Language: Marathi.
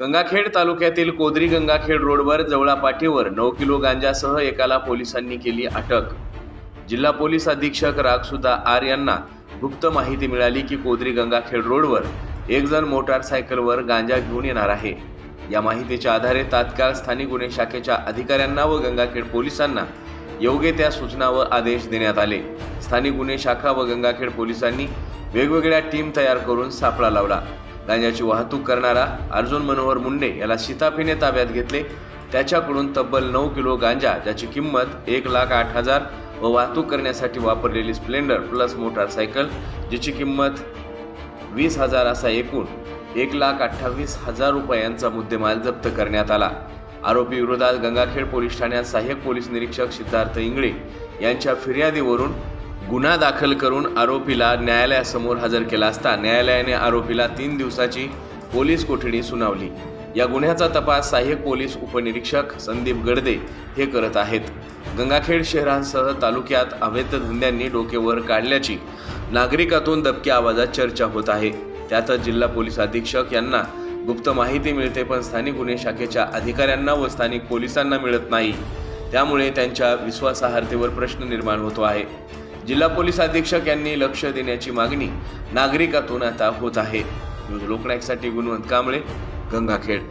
गंगाखेड तालुक्यातील कोदरी गंगाखेड रोडवर जवळा पाठीवर नऊ किलो गांजासह एकाला पोलिसांनी केली अटक. जिल्हा पोलीस अधीक्षक रागसुद्धा आर यांना गुप्त माहिती मिळाली की कोदरी गंगाखेड रोडवर एक जण मोटारसायकलवर गांजा घेऊन येणार आहे. या माहितीच्या आधारे तात्काळ स्थानिक गुन्हे शाखेच्या अधिकाऱ्यांना व गंगाखेड पोलिसांना योग्य त्या सूचना व आदेश देण्यात आले. स्थानिक गुन्हे शाखा व गंगाखेड पोलिसांनी वेगवेगळ्या टीम तयार करून सापळा लावला. गांजाची वाहतूक करणारा अर्जुन मनोहर मुंडे याला शिताफीने ताब्यात घेतले. त्याच्याकडून तब्बल नऊ किलो गांजा ज्याची किंमत एक लाख आठ हजार व वाहतूक करण्यासाठी वापरलेली स्प्लेंडर प्लस मोटारसायकल ज्याची किंमत वीस हजार असा एकूण एक लाख अठ्ठावीस हजार रुपयांचा मुद्देमाल जप्त करण्यात आला. आरोपी विरोधात गंगाखेड पोलीस ठाण्यात सहाय्यक पोलीस निरीक्षक सिद्धार्थ इंगळे यांच्या फिर्यादीवरून गुन्हा दाखल करून आरोपीला न्यायालयासमोर हजर केला असता न्यायालयाने आरोपीला तीन दिवसाची पोलीस कोठडी सुनावली. या गुन्ह्याचा तपास सहाय्यक पोलीस उपनिरीक्षक संदीप गडदे हे करत आहेत. गंगाखेड शहरांसह तालुक्यात अवैध धंद्यांनी डोकेवर काढल्याची नागरिकातून दबक्या आवाजात चर्चा होत आहे. त्यातच जिल्हा पोलीस अधीक्षक यांना गुप्त माहिती मिळते पण स्थानिक गुन्हे शाखेच्या अधिकाऱ्यांना व स्थानिक पोलिसांना मिळत नाही. त्यामुळे त्यांच्या विश्वासार्हतेवर प्रश्न निर्माण होतो आहे. जिल्हा पोलीस अधीक्षक यांनी लक्ष देण्याची मागणी नागरिकातून आता होत आहे. न्यूज लोकनायकसाठी गुणवंत कांबळे गंगाखेड.